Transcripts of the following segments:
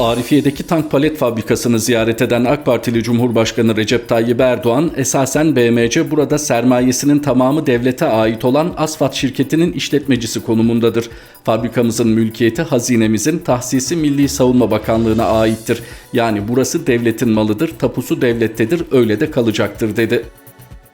Arifiye'deki tank palet fabrikasını ziyaret eden AK Partili Cumhurbaşkanı Recep Tayyip Erdoğan, esasen BMC burada sermayesinin tamamı devlete ait olan Asfat şirketinin işletmecisi konumundadır. Fabrikamızın mülkiyeti hazinemizin tahsisi Milli Savunma Bakanlığı'na aittir. Yani burası devletin malıdır, tapusu devlettedir, öyle de kalacaktır dedi.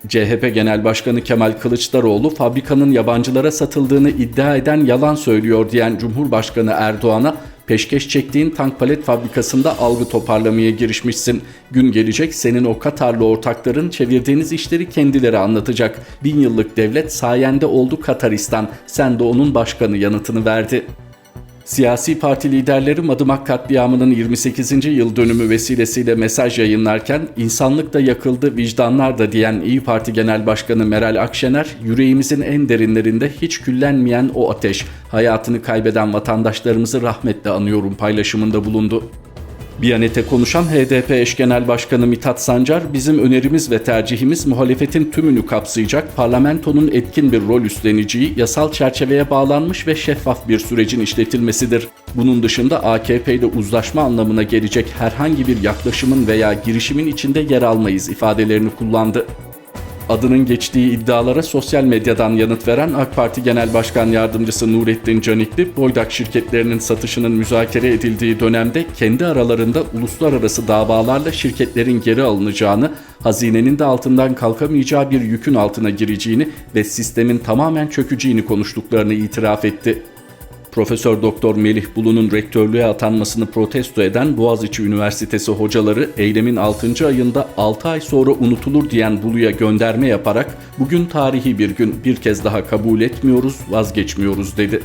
CHP Genel Başkanı Kemal Kılıçdaroğlu fabrikanın yabancılara satıldığını iddia eden yalan söylüyor diyen Cumhurbaşkanı Erdoğan'a peşkeş çektiğin tank palet fabrikasında algı toparlamaya girişmişsin. Gün gelecek senin o Katarlı ortakların çevirdiğiniz işleri kendileri anlatacak. Bin yıllık devlet sayende oldu Kataristan. Sen de onun başkanı yanıtını verdi. Siyasi parti liderleri Madımak katliamının 28. yıl dönümü vesilesiyle mesaj yayınlarken insanlık da yakıldı, vicdanlar da diyen İyi Parti Genel Başkanı Meral Akşener, yüreğimizin en derinlerinde hiç küllenmeyen o ateş, hayatını kaybeden vatandaşlarımızı rahmetle anıyorum paylaşımında bulundu. Biyanet'e konuşan HDP eş genel başkanı Mithat Sancar, bizim önerimiz ve tercihimiz muhalefetin tümünü kapsayacak, parlamentonun etkin bir rol üstleneceği, yasal çerçeveye bağlanmış ve şeffaf bir sürecin işletilmesidir. Bunun dışında AKP ile uzlaşma anlamına gelecek herhangi bir yaklaşımın veya girişimin içinde yer almayız ifadelerini kullandı. Adının geçtiği iddialara sosyal medyadan yanıt veren AK Parti Genel Başkan Yardımcısı Nurettin Canikli, Boydak şirketlerinin satışının müzakere edildiği dönemde kendi aralarında uluslararası davalarla şirketlerin geri alınacağını, hazinenin de altından kalkamayacağı bir yükün altına gireceğini ve sistemin tamamen çökeceğini konuştuklarını itiraf etti. Profesör Doktor Melih Bulu'nun rektörlüğe atanmasını protesto eden Boğaziçi Üniversitesi hocaları eylemin 6. ayında 6 ay sonra unutulur diyen Bulu'ya gönderme yaparak bugün tarihi bir gün bir kez daha kabul etmiyoruz, vazgeçmiyoruz dedi.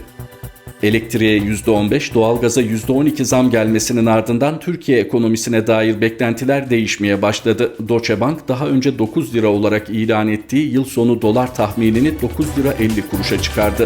Elektriğe %15, doğalgaza %12 zam gelmesinin ardından Türkiye ekonomisine dair beklentiler değişmeye başladı. Deutsche Bank daha önce 9 lira olarak ilan ettiği yıl sonu dolar tahminini 9 lira 50 kuruşa çıkardı.